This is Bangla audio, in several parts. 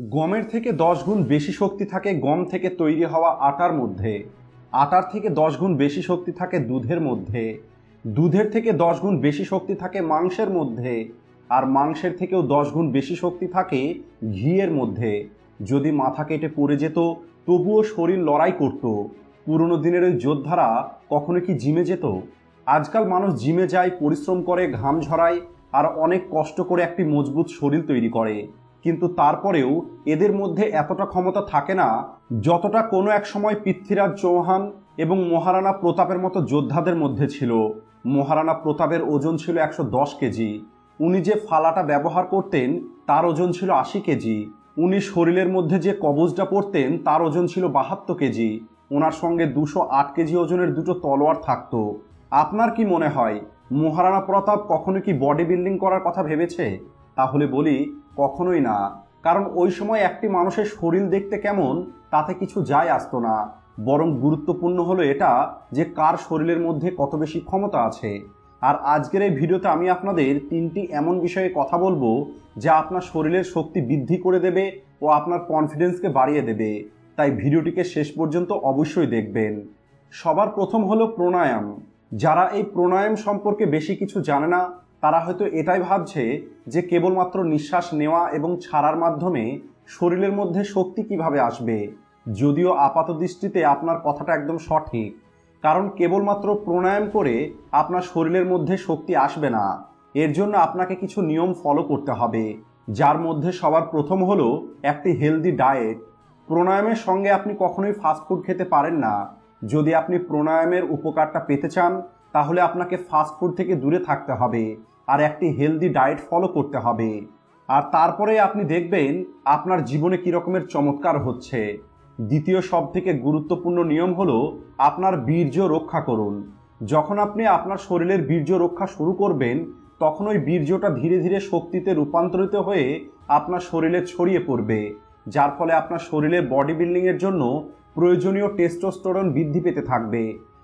গমের থেকে দশ গুণ বেশি শক্তি থাকে গম থেকে তৈরি হওয়া আটার মধ্যে। আটার থেকে দশ গুণ বেশি শক্তি থাকে দুধের মধ্যে। দুধের থেকে দশ গুণ বেশি শক্তি থাকে মাংসের মধ্যে। আর মাংসের থেকেও দশ গুণ বেশি শক্তি থাকে ঘিয়ের মধ্যে। যদি মাথা কেটে পড়ে যেত, তবুও শরীর লড়াই করত। পুরনো দিনের ওই যোদ্ধারা কখনো কি জিমে যেত? আজকাল মানুষ জিমে যায়, পরিশ্রম করে, ঘাম ঝরায়, আর অনেক কষ্ট করে একটি মজবুত শরীর তৈরি করে। কিন্তু তারপরেও এদের মধ্যে এতটা ক্ষমতা থাকে না যতটা কোনো এক সময় পৃথ্বীরাজ চৌহান এবং মহারানা প্রতাপের মতো যোদ্ধাদের মধ্যে ছিল। মহারানা প্রতাপের ওজন ছিল একশো দশ কেজি। উনি যে ফালাটা ব্যবহার করতেন, তার ওজন ছিল আশি কেজি। উনি শরীরের মধ্যে যে কবজটা পরতেন তার ওজন ছিল বাহাত্তর কেজি। ওনার সঙ্গে দুশো আট কেজি ওজনের দুটো তলোয়ার থাকতো। আপনার কি মনে হয়, মহারানা প্রতাপ কখনো কি বডি বিল্ডিং করার কথা ভেবেছে? তাহলে বলি কখনোই না। কারণ ওই সময় একটি মানুষের শরীর দেখতে কেমন, তাতে কিছু যায় আসতো না। বরং গুরুত্বপূর্ণ হলো এটা যে কার শরীরের মধ্যে কত বেশি ক্ষমতা আছে। আর আজকের এই ভিডিওতে আমি আপনাদের তিনটি এমন বিষয়ে কথা বলব যা আপনার শরীরের শক্তি বৃদ্ধি করে দেবে ও আপনার কনফিডেন্সকে বাড়িয়ে দেবে। তাই ভিডিওটিকে শেষ পর্যন্ত অবশ্যই দেখবেন। সবার প্রথম হলো প্রাণায়াম। যারা এই প্রাণায়াম সম্পর্কে বেশি কিছু জানে না তারা হয়তো এটাই ভাবছে যে কেবলমাত্র নিঃশ্বাস নেওয়া এবং ছাড়ার মাধ্যমে শরীরের মধ্যে শক্তি কীভাবে আসবে। যদিও আপাত দৃষ্টিতে আপনার কথাটা একদম সঠিক, কারণ কেবলমাত্র প্রাণায়াম করে আপনার শরীরের মধ্যে শক্তি আসবে না। এর জন্য আপনাকে কিছু নিয়ম ফলো করতে হবে, যার মধ্যে সবার প্রথম হলো একটি হেলদি ডায়েট প্রাণায়ামের সঙ্গে আপনি কখনোই ফাস্টফুড খেতে পারেন না। যদি আপনি প্রাণায়ামের উপকারটা পেতে চান তাহলে আপনাকে ফাস্টফুড থেকে দূরে থাকতে হবে আর একটি হেলদি ডায়েট ফলো করতে হবে। আর তারপরে আপনি দেখবেন আপনার জীবনে কী রকমের চমৎকার হচ্ছে। দ্বিতীয় সব থেকে গুরুত্বপূর্ণ নিয়ম হলো আপনার বীর্য রক্ষা করুন। যখন আপনি আপনার শরীরের বীর্য রক্ষা শুরু করবেন, তখন ওই বীর্যটা ধীরে ধীরে শক্তিতে রূপান্তরিত হয়ে আপনার শরীরে ছড়িয়ে পড়বে। যার ফলে আপনার শরীরের বডি বিল্ডিংয়ের জন্য প্রয়োজনীয় টেস্টোস্টেরন বৃদ্ধি পেতে থাকবে।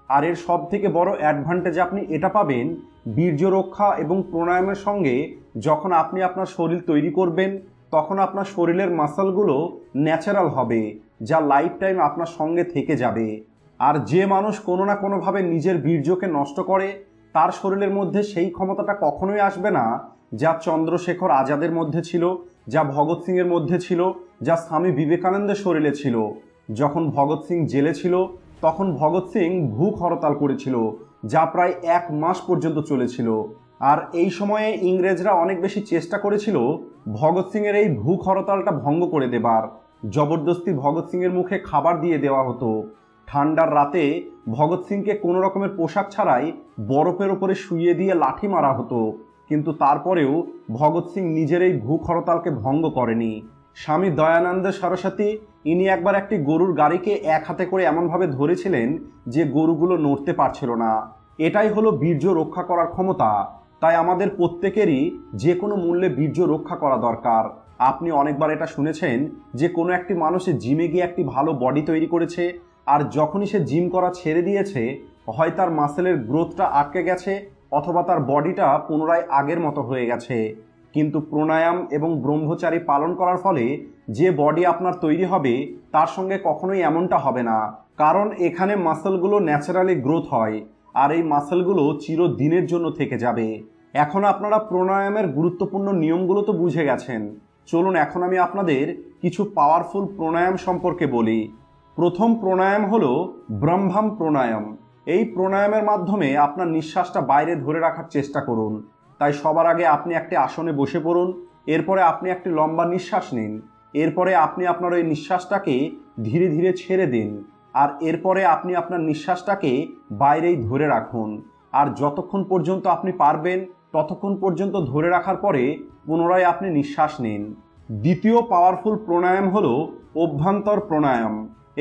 আর এর সব থেকে বড় অ্যাডভান্টেজ আপনি এটা পাবেন বীর্য রক্ষা এবং প্রাণায়ামের সঙ্গে যখন আপনি আপনার শরীর তৈরি করবেন, তখন আপনার শরীরের মাসলগুলো ন্যাচারাল হবে, যা লাইফ টাইম আপনার সঙ্গে থেকে যাবে। আর যে মানুষ কোনো না কোনোভাবে নিজের বীর্যকে নষ্ট করে, তার শরীরের মধ্যে সেই ক্ষমতাটা কখনোই আসবে না, যা চন্দ্রশেখর আজাদের মধ্যে ছিল, যা ভগৎ সিংয়ের মধ্যে ছিল, যা স্বামী বিবেকানন্দের শরীরে ছিল। যখন ভগৎ সিং জেলে ছিল তখন ভগৎ সিং ভূখ হরতাল করেছিল, যা প্রায় এক মাস পর্যন্ত চলেছিল। আর এই সময়ে ইংরেজরা অনেক বেশি চেষ্টা করেছিল ভগৎ সিংয়ের এই ভূখ হরতালটা ভঙ্গ করে দেবার। জবরদস্তি ভগৎ সিংয়ের মুখে খাবার দিয়ে দেওয়া হতো। ঠান্ডার রাতে ভগৎ সিংকে কোনো রকমের পোশাক ছাড়াই বরফের ওপরে শুইয়ে দিয়ে লাঠি মারা হতো। কিন্তু তারপরেও ভগৎ সিং নিজের এই ভূখ হরতালকে ভঙ্গ করেনি। স্বামী দয়ানন্দ সরস্বতী, ইনি একবার একটি গরুর গাড়িকে এক হাতে করে এমনভাবে ধরেছিলেন যে গরুগুলো নড়তে পারছিল না। এটাই হলো বীর্য রক্ষা করার ক্ষমতা। তাই আমাদের প্রত্যেকেরই যে কোনো মূল্যে বীর্য রক্ষা করা দরকার। আপনি অনেকবার এটা শুনেছেন যে কোনো একটি মানুষের জিমে গিয়ে একটি ভালো বডি তৈরি করেছে আর যখনই সে জিম করা ছেড়ে দিয়েছে, হয় তার মাসেলের গ্রোথটা আটকে গেছে অথবা তার বডিটা পুনরায় আগের মতো হয়ে গেছে। কিন্তু প্রাণায়াম এবং ব্রহ্মচারী পালন করার ফলে যে বডি আপনার তৈরি হবে, তার সঙ্গে কখনোই এমনটা হবে না। কারণ এখানে মাসেলগুলো ন্যাচারালি গ্রোথ হয়, আর এই মাসেলগুলো চিরদিনের জন্য থেকে যাবে। এখন আপনারা প্রাণায়ামের গুরুত্বপূর্ণ নিয়মগুলো তো বুঝে গেছেন। চলুন এখন আমি আপনাদের কিছু পাওয়ারফুল প্রাণায়াম সম্পর্কে বলি। প্রথম প্রাণায়াম হলো ব্রহ্মাম প্রাণায়াম। এই প্রাণায়ামের মাধ্যমে আপনার নিঃশ্বাসটা বাইরে ধরে রাখার চেষ্টা করুন। তাই সবার আগে আপনি একটি আসনে বসে পড়ুন, এরপরে আপনি একটি লম্বা নিঃশ্বাস নিন, এরপরে আপনি আপনার ওই নিঃশ্বাসটাকে ধীরে ধীরে ছেড়ে দিন, আর এরপরে আপনি আপনার নিঃশ্বাসটাকে বাইরেই ধরে রাখুন। আর যতক্ষণ পর্যন্ত আপনি পারবেন, ততক্ষণ পর্যন্ত ধরে রাখার পরে পুনরায় আপনি নিঃশ্বাস নিন। দ্বিতীয় পাওয়ারফুল প্রাণায়াম হল অভ্যন্তর প্রাণায়াম।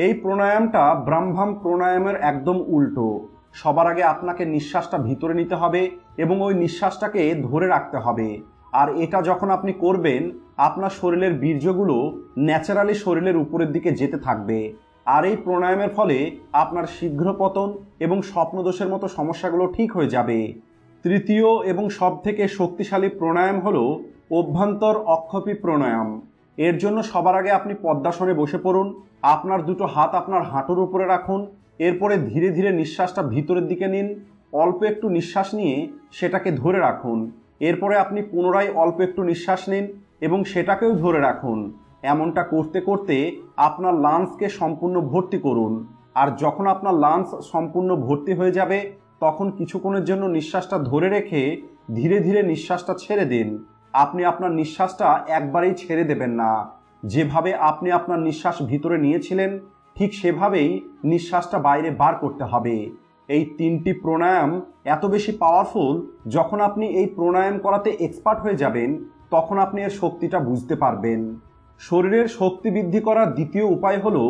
এই প্রাণায়ামটা ব্রাহ্মাম প্রাণায়ামের একদম উল্টো। সবার আগে আপনাকে নিঃশ্বাসটা ভিতরে নিতে হবে এবং ওই নিঃশ্বাসটাকে ধরে রাখতে হবে। আর এটা যখন আপনি করবেন, আপনার শরীরের বীর্যগুলো ন্যাচারালি শরীরের উপরের দিকে যেতে থাকবে। আর এই প্রাণায়ামের ফলে আপনার শীঘ্র পতন এবং স্বপ্নদোষের মতো সমস্যাগুলো ঠিক হয়ে যাবে। তৃতীয় এবং সব থেকে শক্তিশালী প্রাণায়াম হল অভ্যন্তর অক্ষপী প্রাণায়াম। এর জন্য সবার আগে আপনি পদ্মাসনে বসে পড়ুন, আপনার দুটো হাত আপনার হাঁটুর উপরে রাখুন এরপরে ধীরে ধীরে নিঃশ্বাসটা ভিতরের দিকে নিন। অল্প একটু নিঃশ্বাস নিয়ে সেটাকে ধরে রাখুন। এরপরে আপনি পুনরায় অল্প একটু নিঃশ্বাস নিন এবং সেটাকেও ধরে রাখুন। এমনটা করতে করতে আপনার লাংসকে সম্পূর্ণ ভর্তি করুন। আর যখন আপনার লাংস সম্পূর্ণ ভর্তি হয়ে যাবে, তখন কিছুক্ষণের জন্য নিঃশ্বাসটা ধরে রেখে ধীরে ধীরে নিঃশ্বাসটা ছেড়ে দিন। আপনি আপনার নিঃশ্বাসটা একবারেই ছেড়ে দেবেন না। যেভাবে আপনি আপনার নিঃশ্বাস ভিতরে নিয়েছিলেন ঠিক সেভাবেই নিঃশ্বাসটা বাইরে বার করতে হবে। এই তিনটি প্রাণায়াম এত বেশি পাওয়ারফুল যখন আপনি এই প্রাণায়াম করাতে এক্সপার্ট হয়ে যাবেন, তখন আপনি এর শক্তিটা বুঝতে পারবেন। শরীরের শক্তি বৃদ্ধি করার দ্বিতীয় উপায় হলো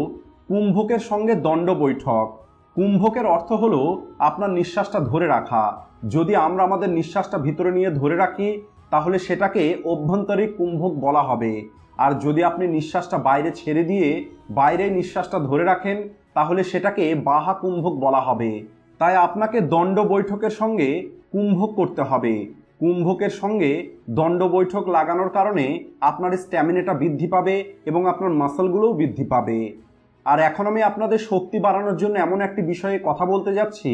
কুম্ভকের সঙ্গে দণ্ড বৈঠক। কুম্ভকের অর্থ হলো আপনার নিঃশ্বাসটা ধরে রাখা। যদি আমরা আমাদের নিঃশ্বাসটা ভিতরে নিয়ে ধরে রাখি, তাহলে সেটাকে অভ্যন্তরিক কুম্ভক বলা হবে। আর যদি আপনি নিঃশ্বাসটা বাইরে ছেড়ে দিয়ে বাইরে নিঃশ্বাসটা ধরে রাখেন, তাহলে সেটাকে বাহা কুম্ভক বলা হবে। তাই আপনাকে দণ্ড বৈঠকের সঙ্গে কুম্ভক করতে হবে। কুম্ভকের সঙ্গে দণ্ড বৈঠক লাগানোর কারণে আপনার স্ট্যামিনাটা বৃদ্ধি পাবে এবং আপনার মাসলগুলোও বৃদ্ধি পাবে। আর এখন আমি আপনাদের শক্তি বাড়ানোর জন্য এমন একটি বিষয়ে কথা বলতে যাচ্ছি,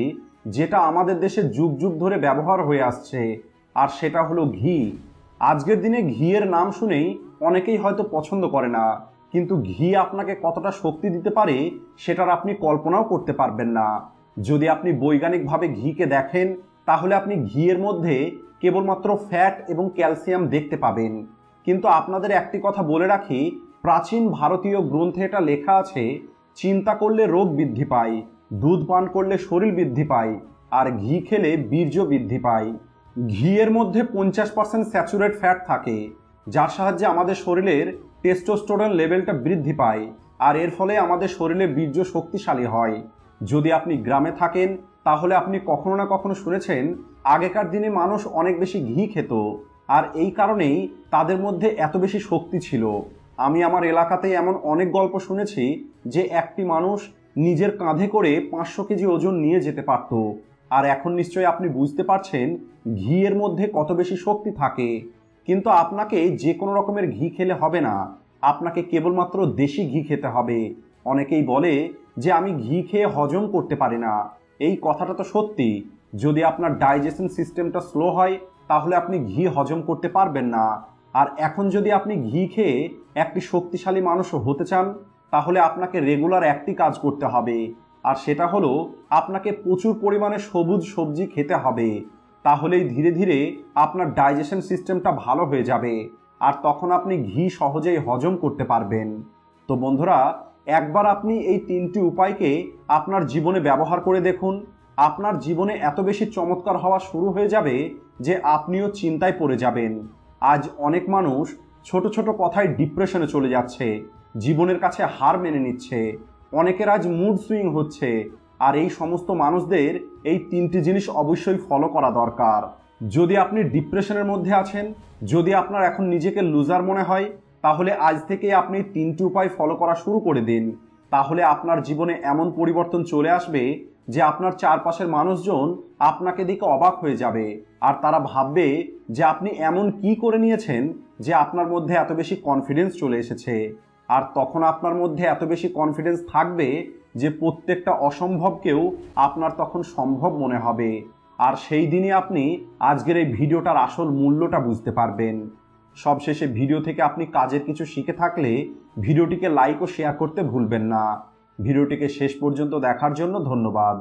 যেটা আমাদের দেশে যুগ যুগ ধরে ব্যবহার হয়ে আসছে, আর সেটা হলো ঘি। আজকের দিনে ঘিয়ের নাম শুনেই অনেকেই হয়তো পছন্দ করে না, কিন্তু ঘি আপনাকে কতটা শক্তি দিতে পারে সেটার আপনি কল্পনাও করতে পারবেন না। যদি আপনি বৈজ্ঞানিকভাবে ঘিকে দেখেন, তাহলে আপনি ঘিয়ের মধ্যে কেবলমাত্র ফ্যাট এবং ক্যালসিয়াম দেখতে পাবেন। কিন্তু আপনাদের একটি কথা বলে রাখি, প্রাচীন ভারতীয় গ্রন্থে এটা লেখা আছে, চিন্তা করলে রোগ বৃদ্ধি পায়, দুধ পান করলে শরীর বৃদ্ধি পায়, আর ঘি খেলে বীর্য বৃদ্ধি পায়। ঘিয়ের মধ্যে পঞ্চাশ পার্সেন্ট স্যাচুরেট ফ্যাট থাকে। যার সাহায্যে আমাদের শরীরের টেস্টোস্টোরন লেভেলটা বৃদ্ধি পায়, আর এর ফলে আমাদের শরীরে বীর্য শক্তিশালী হয়। যদি আপনি গ্রামে থাকেন, তাহলে আপনি কখনো না কখনো শুনেছেন, আগেকার দিনে মানুষ অনেক বেশি ঘি খেত, আর এই কারণেই তাদের মধ্যে এত বেশি শক্তি ছিল। আমি আমার এলাকাতে এমন অনেক গল্প শুনেছি যে একটি মানুষ নিজের কাঁধে করে পাঁচশো কেজি ওজন নিয়ে যেতে পারত, আর এখন নিশ্চয়ই আপনি বুঝতে পারছেন, ঘিয়ের মধ্যে কত বেশি শক্তি থাকে। কিন্তু আপনাকে যে কোনো রকমের ঘি খেলে হবে না। আপনাকে কেবলমাত্র দেশি ঘি খেতে হবে। অনেকেই বলে যে আমি ঘি খেয়ে হজম করতে পারি না। এই কথাটা তো সত্যি। যদি আপনার ডাইজেশন সিস্টেমটা স্লো হয়, তাহলে আপনি ঘি হজম করতে পারবেন না। আর এখন যদি আপনি ঘি খেয়ে একটি শক্তিশালী মানুষ হতে চান, তাহলে আপনাকে রেগুলার একটি কাজ করতে হবে। আর সেটা হলো, আপনাকে প্রচুর পরিমাণে সবুজ সবজি খেতে হবে। তাহলেই ধীরে ধীরে আপনার ডাইজেশন সিস্টেমটা ভালো হয়ে যাবে। আর তখন আপনি ঘি সহজেই হজম করতে পারবেন। তো বন্ধুরা, একবার আপনি এই তিনটি উপায়কে আপনার জীবনে ব্যবহার করে দেখুন। আপনার জীবনে এত বেশি চমৎকার হওয়া শুরু হয়ে যাবে যে আপনিও চিন্তায় পড়ে যাবেন। আজ অনেক মানুষ ছোট ছোট কথায় ডিপ্রেশনে চলে যাচ্ছে, জীবনের কাছে হার মেনে নিচ্ছে। অনেকের আজ মুড সুইং হচ্ছে আর এই সমস্ত মানুষদের এই তিনটি জিনিস অবশ্যই ফলো করা দরকার। যদি আপনি ডিপ্রেশনের মধ্যে আছেন, যদি আপনার এখন নিজেকে লুজার মনে হয়, তাহলে আজ থেকে আপনি তিনটি উপায় ফলো করা শুরু করে দিন। তাহলে আপনার জীবনে এমন পরিবর্তন চলে আসবে যে আপনার চারপাশের মানুষজন আপনাকে দেখে অবাক হয়ে যাবে। আর তারা ভাববে যে আপনি এমন কি করে নিয়েছেন যে আপনার মধ্যে এত বেশি কনফিডেন্স চলে এসেছে। আর তখন আপনার মধ্যে এত বেশি কনফিডেন্স থাকবে যে প্রত্যেকটা অসম্ভবকেও আপনার তখন সম্ভব মনে হবে। আর সেই দিনে আপনি আজকের এই ভিডিওটার আসল মূল্যটা বুঝতে পারবেন। সবশেষে ভিডিও থেকে আপনি কাজের কিছু শিখে থাকলে ভিডিওটিকে লাইক ও শেয়ার করতে ভুলবেন না। ভিডিওটিকে শেষ পর্যন্ত দেখার জন্য ধন্যবাদ।